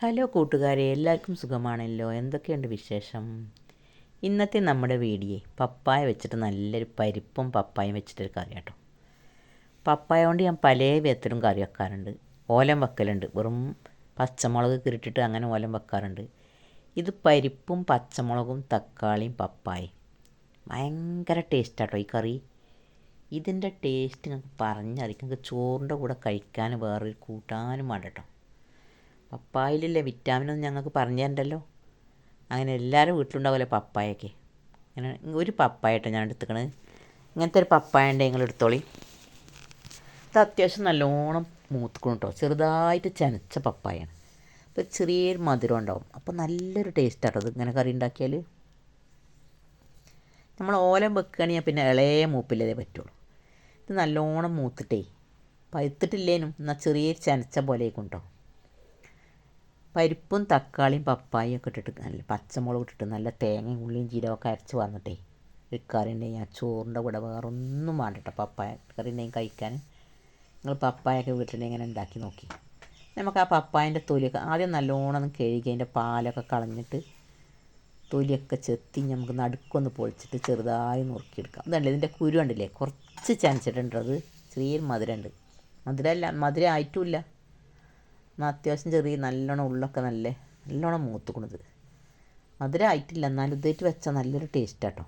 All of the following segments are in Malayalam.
ഹലോ കൂട്ടുകാരെ എല്ലാവർക്കും സുഖമാണല്ലോ? എന്തൊക്കെയുണ്ട് വിശേഷം? ഇന്നത്തെ നമ്മുടെ വീഡിയോ പപ്പായ വെച്ചിട്ട് നല്ലൊരു പരിപ്പും പപ്പായും വെച്ചിട്ടൊരു കറി കേട്ടോ പപ്പായ കൊണ്ട് ഞാൻ പല വിധത്തിലും കറി വെക്കാറുണ്ട്. ഓലം വെക്കലുണ്ട്. വെറും പച്ചമുളക് കിരിട്ടിട്ട് അങ്ങനെ ഓലം വെക്കാറുണ്ട്. ഇത് പരിപ്പും പച്ചമുളകും തക്കാളിയും പപ്പായയും. ഭയങ്കര ടേസ്റ്റാട്ടോ ഈ കറി. ഇതിന്റെ ടേസ്റ്റ് നിങ്ങൾക്ക് പറഞ്ഞറിയിക്കും. നിങ്ങൾക്ക് ചോറിന്റെ കൂടെ കഴിക്കാൻ വേറൊരു കൂട്ടാനും വേണ്ട കേട്ടോ. പപ്പായയിലുള്ള വിറ്റാമിനൊന്നും ഞങ്ങൾക്ക് പറഞ്ഞു തരണ്ടല്ലോ അങ്ങനെ എല്ലാവരും വീട്ടിലുണ്ടാവില്ലേ പപ്പായൊക്കെ അങ്ങനെ ഒരു പപ്പായട്ടോ ഞാൻ എടുത്തുക്കണത്. ഇങ്ങനത്തെ ഒരു പപ്പായ ഉണ്ട് നിങ്ങൾ എടുത്തോളി. ഇത് അത്യാവശ്യം നല്ലോണം മൂത്തുക്കണം കേട്ടോ ചെറുതായിട്ട് ചനച്ച പപ്പായാണ്. അപ്പോൾ ചെറിയൊരു മധുരം ഉണ്ടാവും. അപ്പോൾ നല്ലൊരു ടേസ്റ്റാണ് അത് ഇങ്ങനെ കറി ഉണ്ടാക്കിയാൽ നമ്മൾ ഓലം വെക്കുകയാണെങ്കിൽ പിന്നെ ഇളയ മൂപ്പില്ലതേ പറ്റുള്ളൂ. ഇത് നല്ലോണം മൂത്തിട്ടേ. പഴുത്തിട്ടില്ലേനും എന്നാൽ ചെറിയ ചനച്ച പോലെയൊക്കെ ഉണ്ടോ പരിപ്പും തക്കാളിയും പപ്പായും ഒക്കെ ഇട്ടിട്ട് നല്ല പച്ചമുളക് ഇട്ടിട്ട് നല്ല തേങ്ങയും ഉള്ളിയും ജീരകമൊക്കെ അരച്ച് വന്നിട്ടേ ഒരു കറി ഉണ്ടെങ്കിൽ ആ ചോറിന്റെ കൂടെ വേറെ ഒന്നും കേട്ടോ പപ്പായ കറി ഉണ്ടെങ്കിൽ കഴിക്കാൻ. നിങ്ങൾ പപ്പായൊക്കെ വീട്ടിലുണ്ടെങ്കിൽ ഇങ്ങനെ ഉണ്ടാക്കി നോക്കി. നമുക്ക് ആ പപ്പായന്റെ തൊലിയൊക്കെ ആദ്യം നല്ലോണം കഴുകി അതിന്റെ പാലൊക്കെ കളഞ്ഞിട്ട് തൊലിയൊക്കെ ചെത്തി നമുക്ക് നടുക്കൊന്ന് പൊളിച്ചിട്ട് ചെറുതായി നുറുക്കിയെടുക്കാം. ഇതുണ്ട് ഇതിന്റെ കുരു കണ്ടില്ലേ കുറച്ച് ചനച്ചിട്ടുണ്ടത് അത് ചെറിയൊരു മധുരമുണ്ട്. മധുരമല്ല മധുരം ആയിട്ടുമില്ല. എന്നാൽ അത്യാവശ്യം ചെറിയ നല്ലോണം ഉള്ളൊക്കെ നല്ല നല്ലോണം മൂത്തുക്കണത്. മധുരം ആയിട്ടില്ല എന്നാലും ഇതായിട്ട് വെച്ചാൽ നല്ലൊരു ടേസ്റ്റ് കേട്ടോ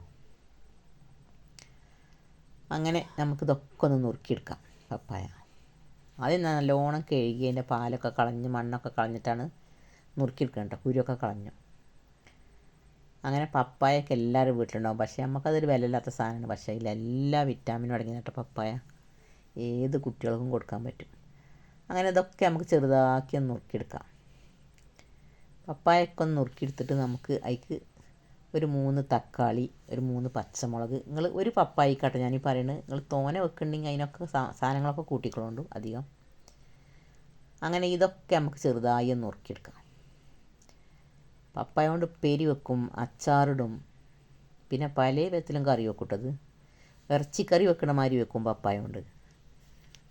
അങ്ങനെ നമുക്കിതൊക്കെ ഒന്ന് നുറുക്കിയെടുക്കാം. പപ്പായ. ആദ്യം നല്ലോണം കഴുകി അതിന്റെ പാലൊക്കെ കളഞ്ഞ് മണ്ണൊക്കെ കളഞ്ഞിട്ടാണ് നുറുക്കിയെടുക്കേണ്ട കുരുവൊക്കെ കളഞ്ഞു. അങ്ങനെ പപ്പായൊക്കെ എല്ലാവരും വീട്ടിലുണ്ടാവും. പക്ഷേ നമുക്കതൊരു വിലയില്ലാത്ത സാധനമാണ്. പക്ഷേ അതിൽ എല്ലാ വിറ്റാമിനും അടങ്ങിയ പപ്പായ. ഏത് കുട്ടികൾക്കും കൊടുക്കാൻ പറ്റും. അങ്ങനെ ഇതൊക്കെ നമുക്ക് ചെറുതാക്കി ഒന്ന് നുറുക്കിയെടുക്കാം പപ്പായൊക്കെ ഒന്ന് നുറുക്കിയെടുത്തിട്ട് നമുക്ക് അതിക്ക് ഒരു മൂന്ന് തക്കാളി ഒരു മൂന്ന് പച്ചമുളക്. നിങ്ങൾ ഒരു പപ്പായിക്കാട്ടെ ഞാനീ പറയുന്നത് നിങ്ങൾ തോന വെക്കുന്നുണ്ടെങ്കിൽ അതിനൊക്കെ സാധനങ്ങളൊക്കെ കൂട്ടിക്കൊള്ളു അധികം. അങ്ങനെ ഇതൊക്കെ നമുക്ക് ചെറുതായി ഒന്ന് നുറുക്കിയെടുക്കാം പപ്പായ കൊണ്ട് ഉപ്പേരി വെക്കും അച്ചാറിടും. പിന്നെ പല വിധത്തിലും കറി വെക്കൂട്ടത് ഇറച്ചിക്കറി വെക്കണ മാതിരി വെക്കും പപ്പായ കൊണ്ട്.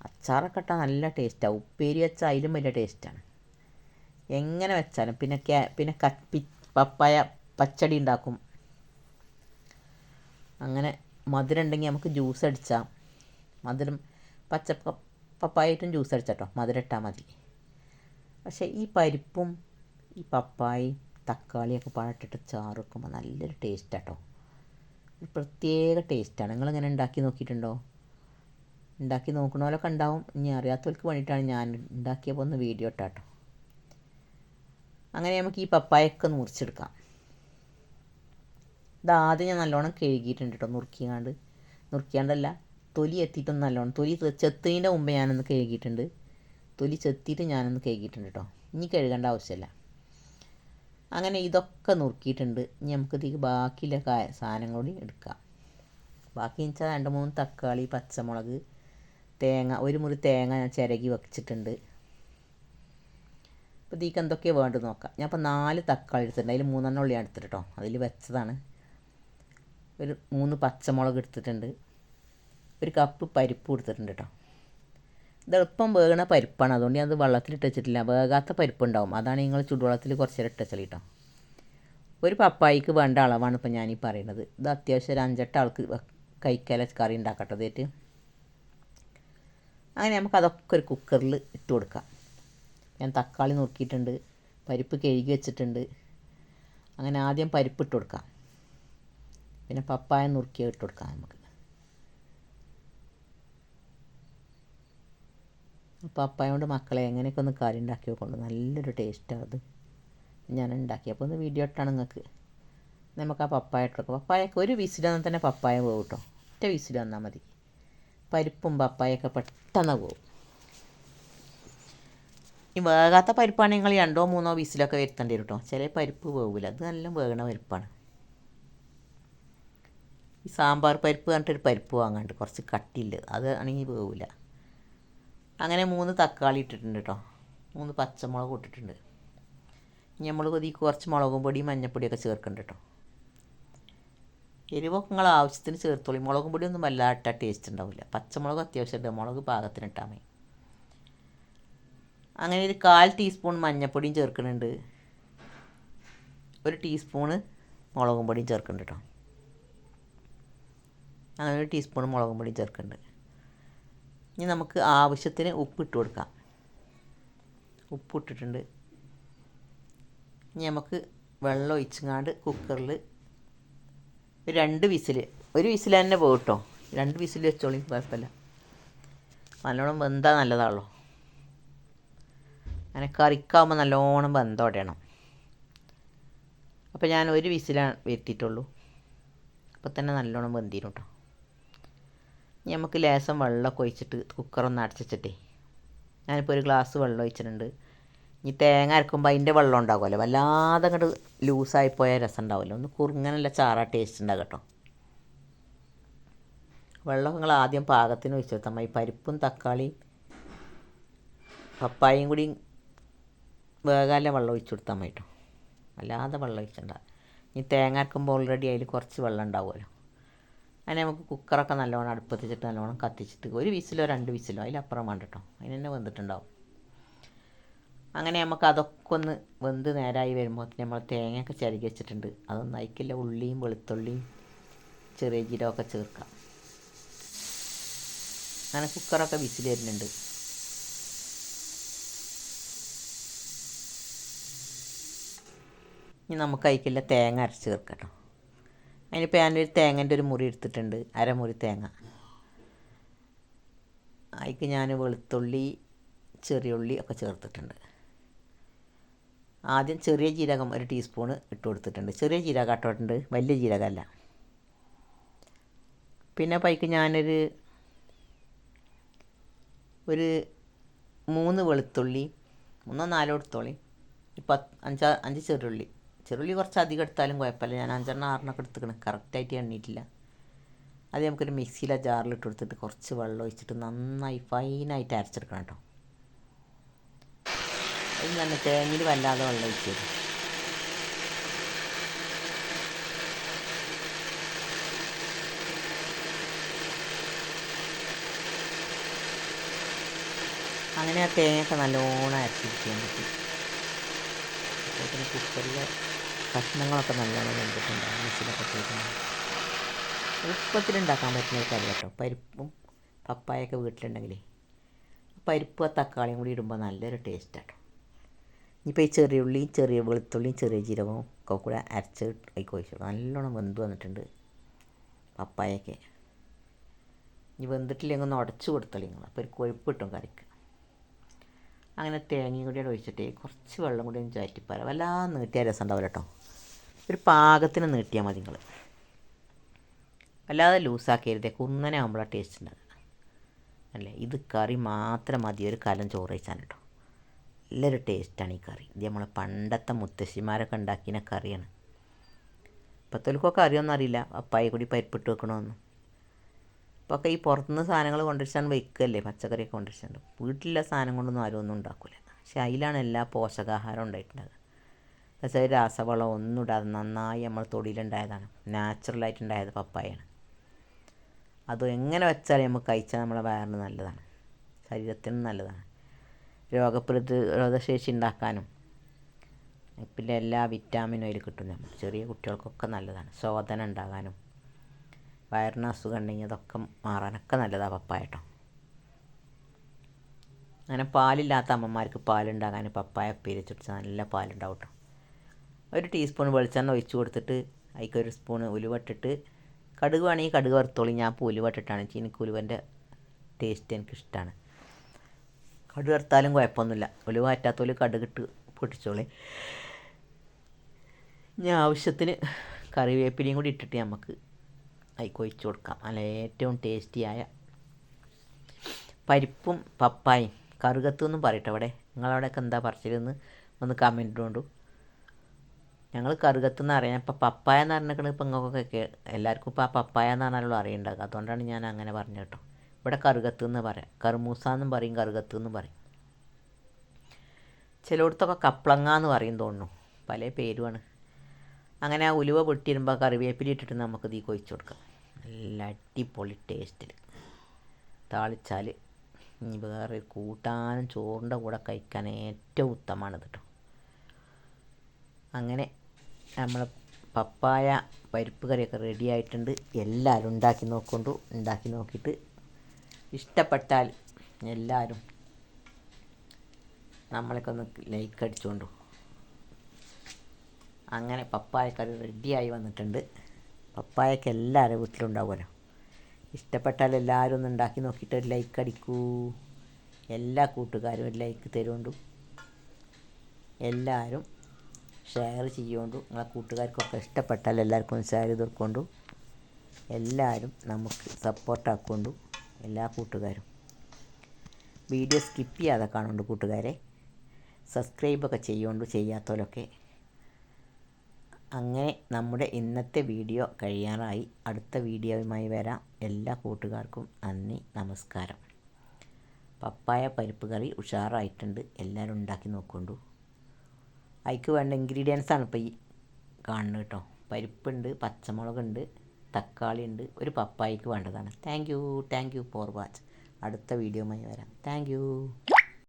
അച്ചാറൊക്കെ ഇട്ടാൽ നല്ല ടേസ്റ്റാണ് ഉപ്പേരി വെച്ച അതിലും വലിയ ടേസ്റ്റാണ് എങ്ങനെ വെച്ചാലും പിന്നെ ക്യാ പിന്നെ കപ്പി പപ്പായ പച്ചടി ഉണ്ടാക്കും അങ്ങനെ മധുരം ഉണ്ടെങ്കിൽ നമുക്ക് ജ്യൂസ് അടിച്ചാൽ മധുരം പച്ച പപ്പായിട്ടും ജ്യൂസ് അടിച്ചാട്ടോ. മധുരം ഇട്ടാൽ മതി. പക്ഷേ ഈ പരിപ്പും ഈ പപ്പായയും തക്കാളിയൊക്കെ പാടിട്ടിട്ട് ചാറ് വെക്കുമ്പോൾ നല്ലൊരു ടേസ്റ്റാട്ടോ ഒരു പ്രത്യേക ടേസ്റ്റാണ് നിങ്ങളിങ്ങനെ ഉണ്ടാക്കി നോക്കിയിട്ടുണ്ടോ? ഉണ്ടാക്കി നോക്കണോലൊക്കെ ഉണ്ടാവും. ഇനി അറിയാത്തവർക്ക് വേണ്ടിയിട്ടാണ് ഞാൻ ഉണ്ടാക്കിയപ്പോൾ ഒന്ന് വീഡിയോ ഇട്ടാട്ടോ അങ്ങനെ നമുക്ക് ഈ പപ്പായൊക്കെ മുറിച്ചെടുക്കാം. ഇതാദ്യം ഞാൻ നല്ലോണം കഴുകിയിട്ടുണ്ട് കേട്ടോ നുറുക്കിയാണ്ട് നുറുക്കിയാണ്ടല്ല തൊലി എത്തിയിട്ടൊന്ന് നല്ലോണം തൊലി ചെത്തതിന്റെ മുമ്പ് ഞാനൊന്ന് കഴുകിയിട്ടുണ്ട്. തൊലി ചെത്തിയിട്ട് ഞാനൊന്ന് കഴുകിയിട്ടുണ്ട് കേട്ടോ ഇനി കഴുകേണ്ട ആവശ്യമില്ല അങ്ങനെ ഇതൊക്കെ നുറുക്കിയിട്ടുണ്ട്. ഇനി നമുക്ക് ഇതിക്ക് ബാക്കിയുള്ള സാധനം കൂടി എടുക്കാം. ബാക്കി വെച്ചാൽ രണ്ട് മൂന്ന് തക്കാളി പച്ചമുളക് തേങ്ങ ഒരു മുറി തേങ്ങ ഞാൻ ചിരകി വെച്ചിട്ടുണ്ട്. അപ്പോൾ ഇതിക്ക് എന്തൊക്കെയാണ് വേണ്ടത് നോക്കാം. ഞാൻ ഇപ്പോൾ നാല് തക്കാളി എടുത്തിട്ടുണ്ട്. അതിൽ മൂന്നെണ്ണം ഉള്ളി എടുത്തിട്ട്. കേട്ടോ അതിൽ വെച്ചതാണ്. ഒരു മൂന്ന് പച്ചമുളക് എടുത്തിട്ടുണ്ട്. ഒരു കപ്പ് പരിപ്പ് എടുത്തിട്ടുണ്ട് കേട്ടോ ഇത് എളുപ്പം വേകണ പരിപ്പാണ്. അതുകൊണ്ട് ഞാൻ അത് വെള്ളത്തിലിട്ട് വെച്ചിട്ടില്ല. വേകാത്ത പരിപ്പുണ്ടാവും. അതാണ് നിങ്ങൾ ചുടുവെള്ളത്തിൽ കുറച്ച് നേരം ഇട്ട് വെച്ചാൽ കേട്ടോ ഒരു പപ്പായിക്ക് വേണ്ട അളവാണ് ഇപ്പോൾ ഞാനീ പറയുന്നത്. ഇത് അത്യാവശ്യം ഒരു അഞ്ചെട്ട് ആൾക്ക് കഴിക്കാല കറി ഉണ്ടാക്കട്ടെ. ഇതേറ്റ് അങ്ങനെ നമുക്ക് അതൊക്കെ ഒരു കുക്കറിൽ ഇട്ട് കൊടുക്കാം. ഞാൻ തക്കാളി നുറുക്കിയിട്ടുണ്ട് പരിപ്പ് കഴുകി വെച്ചിട്ടുണ്ട്. അങ്ങനെ ആദ്യം പരിപ്പ് ഇട്ട് കൊടുക്കാം. പിന്നെ പപ്പായ നുറുക്കി ഇട്ട് കൊടുക്കാം നമുക്ക്. പപ്പായ കൊണ്ട് മക്കളെ എങ്ങനെയൊക്കെ ഒന്ന് കറി ഉണ്ടാക്കി വെക്കൊണ്ട് നല്ലൊരു ടേസ്റ്റാണ് അത്. ഞാൻ ഉണ്ടാക്കിയപ്പോൾ ഒന്ന് വീഡിയോ ഇട്ടാണ് നിങ്ങൾക്ക്. നമുക്ക് ആ പപ്പായ ഇട്ട് കൊടുക്കാം. പപ്പായക്ക് ഒരു വിസിൽ തന്നെ പപ്പായ പോകും കേട്ടോ. ഒറ്റ വിസിൽ വന്നാൽ മതി. പരിപ്പും പപ്പായൊക്കെ പെട്ടെന്ന് പോകും ഈ വേകാത്ത പരിപ്പാണെങ്കിൽ നിങ്ങൾ രണ്ടോ മൂന്നോ വീസിലൊക്കെ വരുത്തേണ്ടി വരും കേട്ടോ ചില പരിപ്പ് വേവില്ല. അത് നല്ല വേകണ പരിപ്പാണ്. ഈ സാമ്പാർ പരിപ്പ് പറഞ്ഞിട്ടൊരു പരിപ്പ് വാങ്ങാണ്ട് കുറച്ച് കട്ടില്ല അത് ആണെങ്കിൽ പോകില്ല അങ്ങനെ മൂന്ന് തക്കാളി ഇട്ടിട്ടുണ്ട് കേട്ടോ മൂന്ന് പച്ചമുളക് ഇട്ടിട്ടുണ്ട്. നമ്മൾ കൊതി കുറച്ച് മുളകും പൊടി മഞ്ഞപ്പൊടിയൊക്കെ ചേർക്കുന്നുണ്ട് കേട്ടോ എരിവൊക്കെ നിങ്ങൾ ആവശ്യത്തിന് ചേർത്തോളി മുളകും പൊടി ഒന്നും വല്ലാത്ത ടേസ്റ്റ് ഉണ്ടാവില്ല. പച്ചമുളക് അത്യാവശ്യമുണ്ട് മുളക് പാകത്തിന് ഇട്ടാൽ മതി. അങ്ങനെ ഒരു കാൽ ടീസ്പൂൺ മഞ്ഞൾപ്പൊടിയും ചേർക്കുന്നുണ്ട്. ഒരു ടീസ്പൂണ് മുളകും പൊടിയും ചേർക്കുന്നുണ്ട് കേട്ടോ അങ്ങനെ ഒരു ടീസ്പൂൺ മുളകും പൊടിയും ചേർക്കുന്നുണ്ട്. ഇനി നമുക്ക് ആവശ്യത്തിന് ഉപ്പ് ഇട്ട് കൊടുക്കാം. ഉപ്പ് ഇട്ടിട്ടുണ്ട്. ഇനി നമുക്ക് വെള്ളം ഒഴിച്ചങ്ങാണ്ട് കുക്കറിൽ രണ്ട് വിസിൽ. ഒരു വിസിൽ തന്നെ പോകും കേട്ടോ രണ്ട് വിസിൽ വെച്ചോളി കുഴപ്പമില്ല. നല്ലോണം വെന്താ നല്ലതാണല്ലോ. അങ്ങനെ കറിക്കാവുമ്പോൾ നല്ലോണം വെന്തോടണം അപ്പോൾ ഞാൻ ഒരു വിസിലാണ് വരുത്തിയിട്ടുള്ളൂ. അപ്പോൾ തന്നെ നല്ലോണം വെന്തിരും കേട്ടോ ഇനി നമുക്ക് ലേശം വെള്ളമൊക്കെ ഒഴിച്ചിട്ട് കുക്കറൊന്ന് അടച്ചിട്ടേ ഞാനിപ്പോൾ ഒരു ഗ്ലാസ് വെള്ളം ഒഴിച്ചിട്ടുണ്ട്. ഇനി തേങ്ങ അരക്കുമ്പോൾ അതിന്റെ വെള്ളം ഉണ്ടാകുമല്ലോ. വല്ലാതെ അങ്ങോട്ട് ലൂസായി പോയ രസം ഉണ്ടാവില്ല ഒന്ന് കുറുങ്ങനല്ല ചാറ ടേസ്റ്റ് ഉണ്ടാകും കേട്ടോ. വെള്ളം നിങ്ങൾ ആദ്യം പാകത്തിന് ഒഴിച്ചു കൊടുത്താൽ പരിപ്പും തക്കാളിയും പപ്പായും കൂടി വേകാല വെള്ളം ഒഴിച്ചു കൊടുത്താൽ മതി കേട്ടോ. വല്ലാതെ വെള്ളം ഒഴിച്ചിട്ടുണ്ടാകും ഈ തേങ്ങ അരക്കുമ്പോൾ ഓൾറെഡി അതിൽ കുറച്ച് വെള്ളം ഉണ്ടാവുമല്ലോ. അങ്ങനെ നമുക്ക് കുക്കറൊക്കെ നല്ലോണം അടുപ്പത്തിച്ചിട്ട് നല്ലോണം കത്തിച്ചിട്ട് ഒരു വിസിലോ രണ്ട് വിസിലോ അതിലപ്പുറം വേണ്ട കേട്ടോ. അതിന് തന്നെ അങ്ങനെ നമുക്ക് അതൊക്കെ ഒന്ന് വെന്ത് നേരായി വരുമ്പോൾ നമ്മൾ തേങ്ങയൊക്കെ ചിരകി വെച്ചിട്ടുണ്ട്. അതൊന്നും അയക്കില്ല ഉള്ളിയും വെളുത്തുള്ളിയും ചെറിയ ജീരകമൊക്കെ ചേർക്കാം. അങ്ങനെ കുക്കറൊക്കെ വിസിൽ വരുന്നുണ്ട്. ഇനി നമുക്ക് അതിക്കില്ല തേങ്ങ അരച്ച് ചേർക്കട്ടോ. അതിനിപ്പോൾ ഞാനൊരു തേങ്ങന്റെ ഒരു മുറി എടുത്തിട്ടുണ്ട്. അരമുറി തേങ്ങ. അതിക്ക് ഞാൻ വെളുത്തുള്ളി ചെറിയുള്ളി ഒക്കെ ചേർത്തിട്ടുണ്ട്. ആദ്യം ചെറിയ ജീരകം ഒരു ടീസ്പൂണ് ഇട്ട് കൊടുത്തിട്ടുണ്ട്. ചെറിയ ജീരകം ഇട്ടിട്ടുണ്ട് വലിയ ജീരകമല്ല. പിന്നെ പൈക്ക് ഞാനൊരു ഒരു മൂന്ന് വെളുത്തുള്ളി മൂന്നോ നാലോ എടുത്തോളി. പത്ത് അഞ്ചാ അഞ്ച് ചെറുള്ളി ചെറുള്ളി കുറച്ച് അധികം എടുത്താലും കുഴപ്പമില്ല. ഞാൻ അഞ്ചെണ്ണം ആറെണ്ണമൊക്കെ എടുത്തിക്കണം. കറക്റ്റായിട്ട് എണ്ണിയിട്ടില്ല അത് നമുക്കൊരു മിക്സിയിലെ ജാറിലിട്ട് കൊടുത്തിട്ട് കുറച്ച് വെള്ളം ഒഴിച്ചിട്ട് നന്നായി ഫൈനായിട്ട് അരച്ചെടുക്കണം കേട്ടോ. അത് തന്നെ തേങ്ങയിൽ വല്ലാതെ വെള്ളം ഒഴിച്ചു തരും. അങ്ങനെ ആ തേങ്ങയൊക്കെ നല്ലോണം അരച്ചിരിക്കാൻ പറ്റും. അപ്പോൾ കുക്കറിലെ കഷ്ണങ്ങളൊക്കെ നല്ലോണം വെന്തിട്ടുണ്ടാവും മിക്സിയിലൊക്കെ ചെയ്തിട്ടുണ്ടാവും എളുപ്പത്തിലുണ്ടാക്കാൻ പറ്റുന്ന ഒരു കറി കേട്ടോ. പരിപ്പും പപ്പായൊക്കെ വീട്ടിലുണ്ടെങ്കിലേ. പരിപ്പ് തക്കാളിയും കൂടി ഇടുമ്പോൾ നല്ലൊരു ടേസ്റ്റാട്ടോ ഇനിയിപ്പോൾ ഈ ചെറിയ ഉള്ളിയും ചെറിയ വെളുത്തുള്ളിയും ചെറിയ ജീരകവും ഒക്കെ കൂടെ അരച്ച് അതിലേക്ക് ഒഴിച്ചു നല്ലോണം വെന്ത് വന്നിട്ടുണ്ട് പപ്പായൊക്കെ ഇനി വെന്തിട്ടില്ലെങ്കിൽ ഒന്ന് ഉടച്ച് കൊടുത്തോളി നിങ്ങൾ. അപ്പോൾ ഒരു കൊഴുപ്പ് കിട്ടും കറിക്ക്. അങ്ങനെ തേങ്ങയും കൂടി ഒഴിച്ചിട്ട് കുറച്ച് വെള്ളം കൂടി ഒന്ന് ചാറ്റിപ്പാറ വല്ലാതെ നീട്ടിയാൽ രസം ഉണ്ടാവില്ല കേട്ടോ. ഒരു പാകത്തിന് നീട്ടിയാൽ മതി നിങ്ങൾ. വല്ലാതെ ലൂസാക്കരുതേ. കുന്നനെ ആകുമ്പോഴാണ് ടേസ്റ്റ് ഉണ്ടാകുക അല്ലേ? ഇത് കറി മാത്രം മതി. ഒരു കലം ചോറ് വെച്ചാൽ കേട്ടോ നല്ലൊരു ടേസ്റ്റാണ് ഈ കറി. ഇത് നമ്മളെ പണ്ടത്തെ മുത്തശ്ശിമാരൊക്കെ ഉണ്ടാക്കിയ കറിയാണ്. ഇപ്പോഴത്തേക്കൊക്കെ അറിയൊന്നും അറിയില്ല. അപ്പായി കൂടി പരിപ്പിട്ട് വെക്കണമെന്ന് ഇപ്പോൾ ഒക്കെ ഈ പുറത്തുനിന്ന് സാധനങ്ങൾ കൊണ്ടുവച്ചാണ് വയ്ക്കുകയല്ലേ പച്ചക്കറിയൊക്കെ കൊണ്ടുവച്ചിട്ടുണ്ട് വീട്ടിലെ സാധനം കൊണ്ടൊന്നും ആരും ഒന്നും ഉണ്ടാക്കില്ല പക്ഷേ അതിലാണ് എല്ലാ പോഷകാഹാരം ഉണ്ടായിട്ടുണ്ടാകുക പക്ഷേ രാസവളം ഒന്നും ഇടാതെ നന്നായി നമ്മൾ തൊടിയിലുണ്ടായതാണ്. നാച്ചുറലായിട്ടുണ്ടായത് പപ്പായാണ്. അത് എങ്ങനെ വെച്ചാലും നമുക്ക് കഴിച്ചാൽ നമ്മളെ വയറിന് നല്ലതാണ്. ശരീരത്തിനും നല്ലതാണ്. രോഗപ്രതിരോധ ശേഷി ഉണ്ടാക്കാനും. പിന്നെ എല്ലാ വിറ്റാമിനും അതിൽ കിട്ടും. ചെറിയ കുട്ടികൾക്കൊക്കെ നല്ലതാണ്. ശോധന ഉണ്ടാകാനും. വയറിന് അസുഖം ഉണ്ടെങ്കിൽ അതൊക്കെ മാറാനൊക്കെ നല്ലതാണ് പപ്പായട്ടോ അങ്ങനെ പാലില്ലാത്ത അമ്മമാർക്ക് പാലുണ്ടാകാൻ പപ്പായ ചുടിച്ചാൽ നല്ല പാലുണ്ടാവും കേട്ടോ. ഒരു ടീസ്പൂൺ വെളിച്ചെണ്ണ ഒഴിച്ചു കൊടുത്തിട്ട് അതിലേക്ക് ഒരു സ്പൂൺ ഉലുവട്ടിട്ട് കടുക് വേണമെങ്കിൽ കടുക് വറുത്തോളി. ഞാൻ ഇപ്പോൾ ഉലുവട്ടിട്ടാണ് എനിക്ക് ഉലുവന്റെ ടേസ്റ്റ് എനിക്കിഷ്ടമാണ് കടുക് വരുത്താലും കുഴപ്പമൊന്നുമില്ല. ഉലുവ പറ്റാത്തോൽ കടുകിട്ട് പൊട്ടിച്ചോളി. ഇനി ആവശ്യത്തിന് കറിവേപ്പിലയും കൂടി ഇട്ടിട്ട് നമുക്ക് അതിലേക്ക് കൊഴിച്ചു കൊടുക്കാം. അല്ല ഏറ്റവും ടേസ്റ്റിയായ പരിപ്പും പപ്പായും കറുകത്ത് എന്നും പറയട്ടെ അവിടെ. നിങ്ങളവിടെയൊക്കെ എന്താ പറിച്ചതെന്ന് ഒന്ന് കമന്റ് കൊണ്ടു ഞങ്ങൾ കറുകത്ത് എന്ന് അറിയാം ഇപ്പം പപ്പായ എന്ന് പറഞ്ഞിരിക്കണത് ഇപ്പം നിങ്ങൾക്കൊക്കെ എല്ലാവർക്കും ഇപ്പോൾ ആ പപ്പായ എന്ന് പറഞ്ഞാലുള്ള അറിയുണ്ടാകുക അതുകൊണ്ടാണ് ഞാൻ അങ്ങനെ പറഞ്ഞു കേട്ടോ. ഇവിടെ കറുകത്ത് എന്ന് പറയാം. കറുമൂസ എന്നും പറയും കറുകത്ത് എന്ന് പറയും. ചിലയിടത്തൊക്കെ കപ്ലങ്ങ എന്ന് പറയും തോന്നുന്നു. പല പേരുമാണ്. അങ്ങനെ ആ ഉലുവ പൊട്ടിയിരുമ്പോൾ കറിവേപ്പില ഇട്ടിട്ട് നമുക്ക് തീ കൊഴിച്ച് കൊടുക്കാം. നല്ല അടിപൊളി ടേസ്റ്റിൽ താളിച്ചാൽ ഇനി വേറെ കൂട്ടാനും ചോറിന്റെ കൂടെ കഴിക്കാൻ ഏറ്റവും ഉത്തമമാണിത് കേട്ടോ അങ്ങനെ നമ്മൾ പപ്പായ പരിപ്പ് കറിയൊക്കെ റെഡി ആയിട്ടുണ്ട്. എല്ലാവരും ഉണ്ടാക്കി നോക്കൊണ്ടു ഉണ്ടാക്കി നോക്കിയിട്ട് ഇഷ്ടപ്പെട്ടാൽ എല്ലാവരും നമ്മളൊക്കെ ഒന്ന് ലൈക്ക് അടിച്ചുകൊണ്ടു അങ്ങനെ പപ്പായ കറി റെഡിയായി വന്നിട്ടുണ്ട്. പപ്പായക്ക് എല്ലാവരും വീട്ടിലുണ്ടാവുമല്ലോ. ഇഷ്ടപ്പെട്ടാൽ എല്ലാവരും ഒന്ന് ഉണ്ടാക്കി നോക്കിയിട്ട് ഒരു ലൈക്ക് അടിക്കൂ. എല്ലാ കൂട്ടുകാരും ഒരു ലൈക്ക് തരുകൊണ്ടു. എല്ലാവരും ഷെയർ ചെയ്യുകൊണ്ടു നിങ്ങളെ കൂട്ടുകാർക്കൊക്കെ ഇഷ്ടപ്പെട്ടാൽ എല്ലാവർക്കും ഷെയർ ചെയ്ത് എല്ലാവരും നമുക്ക് സപ്പോർട്ടാക്കൊണ്ടു എല്ലാ കൂട്ടുകാരും. വീഡിയോ സ്കിപ്പ് ചെയ്യാതെ കാണുന്നുണ്ട് കൂട്ടുകാരെ. സബ്സ്ക്രൈബൊക്കെ ചെയ്യുകൊണ്ട് ചെയ്യാത്തവരൊക്കെ. അങ്ങനെ നമ്മുടെ ഇന്നത്തെ വീഡിയോ കഴിയാറായി. അടുത്ത വീഡിയോയുമായി വരാം. എല്ലാ കൂട്ടുകാർക്കും നന്ദി നമസ്കാരം. പപ്പായ പരിപ്പ് കറി ഉഷാറായിട്ടുണ്ട്. എല്ലാവരും ഉണ്ടാക്കി നോക്കൊണ്ടു അതിക്ക് വേണ്ട ഇൻഗ്രീഡിയൻസാണ് ഇപ്പോൾ ഈ കാണുന്നത് കേട്ടോ. പരിപ്പുണ്ട് പച്ചമുളകുണ്ട് തക്കാളി ഉണ്ട് ഒരു പപ്പായിക്ക് വേണ്ടതാണ്. Thank you thank you for watch അടുത്ത വീഡിയോയുമായി വരാം. Thank you